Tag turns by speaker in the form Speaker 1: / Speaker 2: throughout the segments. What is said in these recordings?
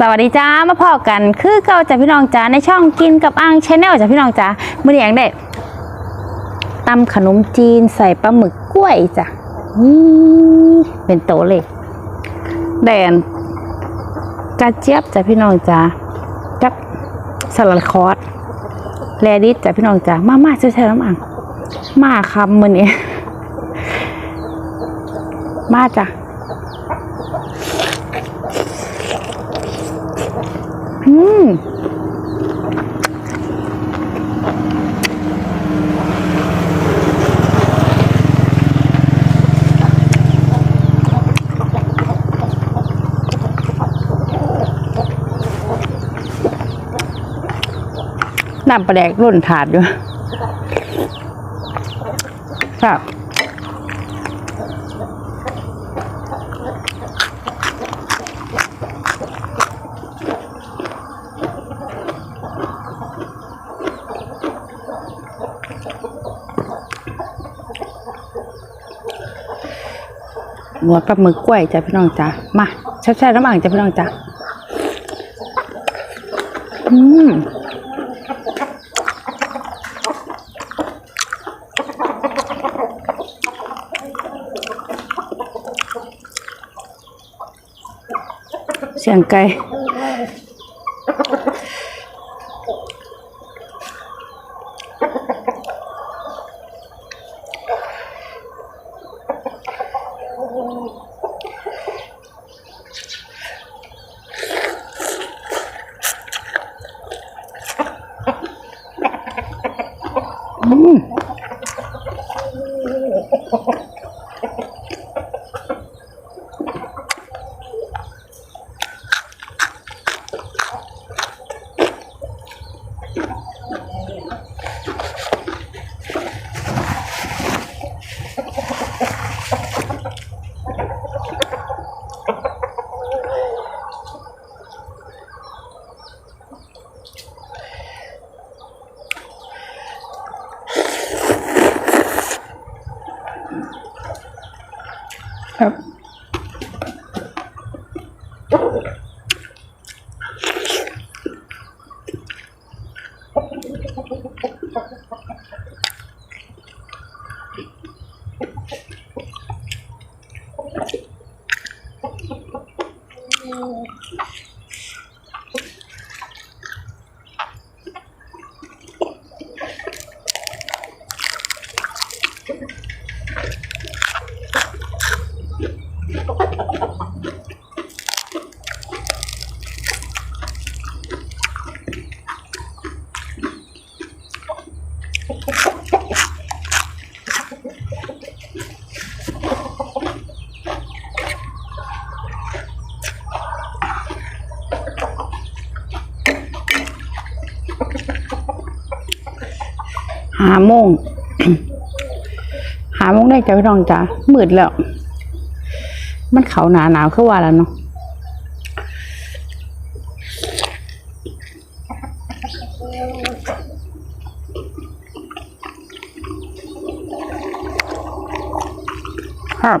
Speaker 1: สวัสดีจ้ามาพอกันคือเก่าจากพี่น้องจ้าในช่องกินกับอังชแนลจากพี่น้องจ้ามื่อนี้ย่างได้ตำขนมจีนใส่ปลาหมึกกล้วยจ้ะนี่เป็นโตเลยแดนกระเจี๊ยบจ้ะพี่น้องจ้ากับสลัดคอร์สแลดิสจ้ะพี่น้องจ้ามามาช่วยๆน้ำอังมาคำมือนี้มาจ้ะ มน้ำปลาแดกร่นถาดอยู่ครับ หัวปลาหมึกกล้วยจ้ะพี่น้องจ้ะมาแช่ๆน้ำอ่างจ้ะพี่น้องจ้ะอืมเสียงไก่ อื หาโมงหาโมงได้จ้ะพี่น้องจ้ะมืดแล้ว มันเขาหนาหนาวขึ้นว่าแล้วเนาะครับ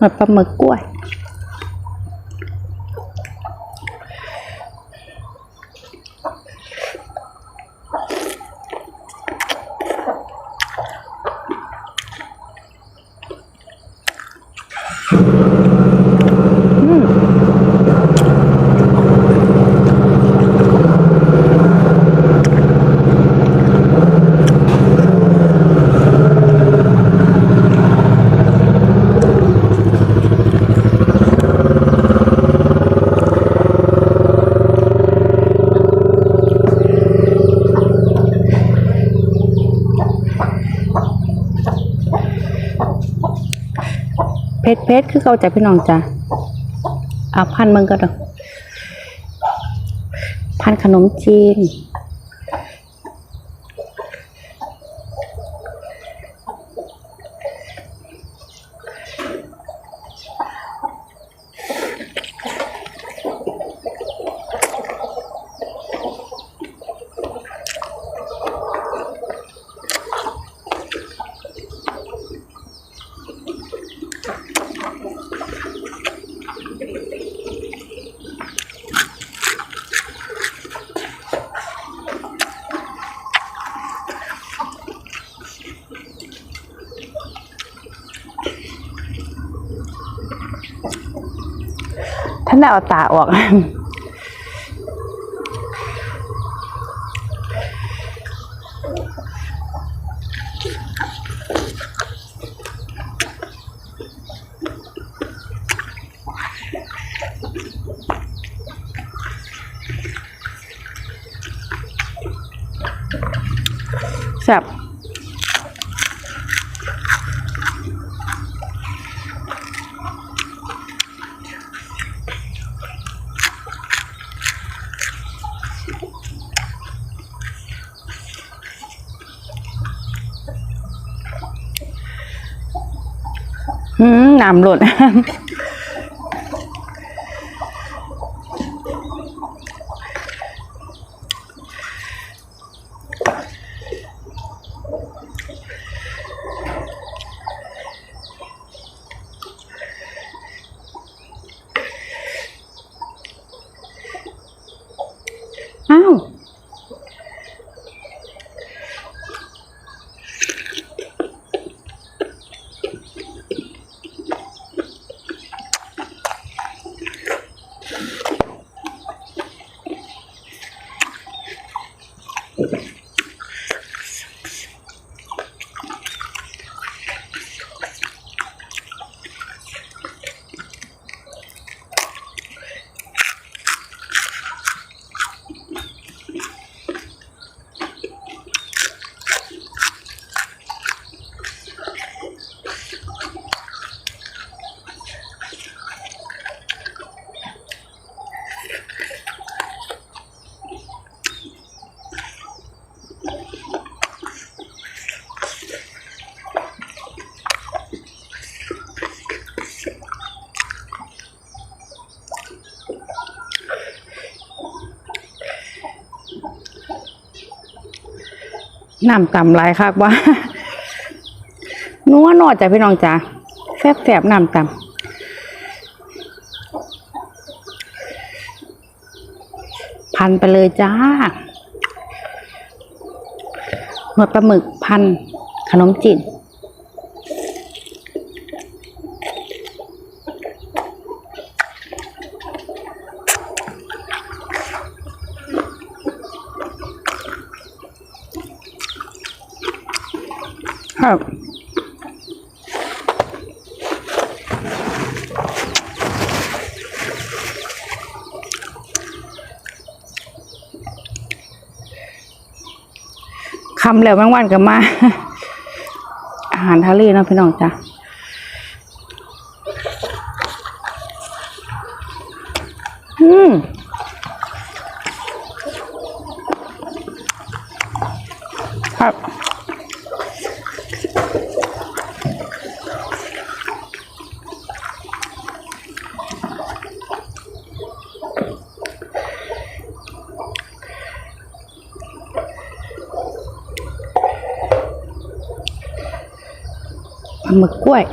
Speaker 1: มาปลาหมึกกล้วย Thank you. พชรเพชรคือเขาจะพี่น้องจ้ะเอาพันมึงก็เด้อพันขนมจีน นได้เอาตาออก แซ่บ หืมน้ำหล่น น้ำต่ำหลายคักว่านัวนอดจ้ะพี่น้องจ้ะแซ่บแสบน้ำต่ำพันไปเลยจ้าหมดปลาหมึกพันขนมจีน ครับคำแล้วแมงวันก็มา อาหารทะเลเนาะพี่น้องจ้ะอืมครับ ปล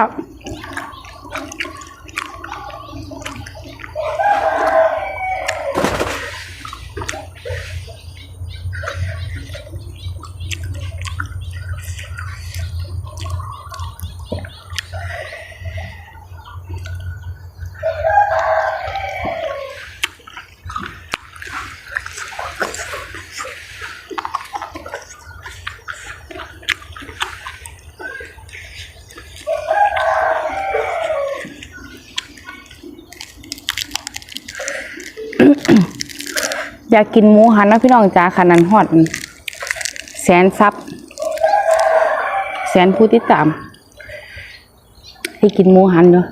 Speaker 1: จั อยากกินหมูหันนะพี่น้องจ้าขนนันฮอดแสนซับแสนผู้ติดตามที่กินหมูหันเนาะ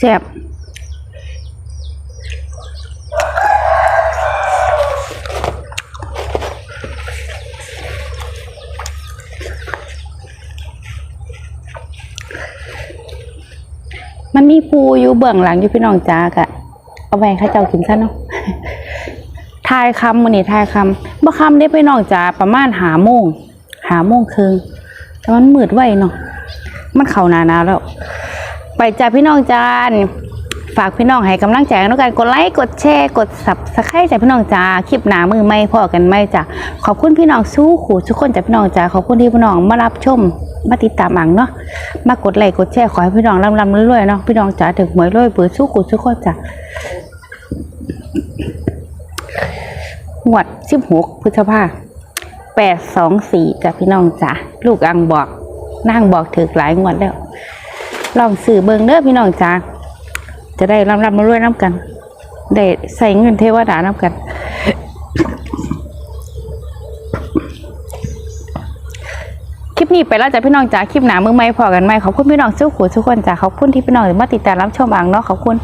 Speaker 1: แซ่บมันมีปูอยู่เบื้องหลังอยู่พี่น้องจ้ากะเอาไปข้าเจ้ากินซะเนาะทายคำมันนี่ทายคำบ่คำได้พี่น้องจ้าประมาณหาโมงหาโมงครึ่งแต่มันมืดไวเนาะมันเข้านานาแล้ว ไปจ้าพี่น้องจานฝากพี่น้องให้กำลังใจกันด้วยกันกดไลค์กดแชร์กดสับสไครต์จ้าพี่น้องจ้าคลิปหนามือไม่พอกันไม่จ้าขอบคุณพี่น้องสู้ขู่ทุกคนจ้าพี่น้องจ้าขอบคุณที่พี่น้องมารับชมมาติดตามอังเนาะมากดไลค์กดแชร์ขอให้พี่น้องร่ำรำรวยๆเนาะพี่น้องจ้าถึงหวยรวยเปิดสู้ขู่ทุกคนจ้างวดสิบหกพฤษภาแปดสองสี่จ้ะพี่น้องจ้าลูกอังบอกนั่งบอกถึกหลายงวดแล้ว ลองสื่อเบิงเด้อพี่น้องจ้าจะได้ร่ำร่ำมารวยน้ำกันได้ใส่เงินเทวดาน้ำกันคลิปนี้ไปแล้วจ้ะพี่น้องจ้าคลิปหนามือไม่พอกันไหมขอบคุณพี่น้องสู้ขู่ทุกคนจ้าขอบคุณที่พี่น้องมาติดตามรับชมอ่างเนาะขอบคุณ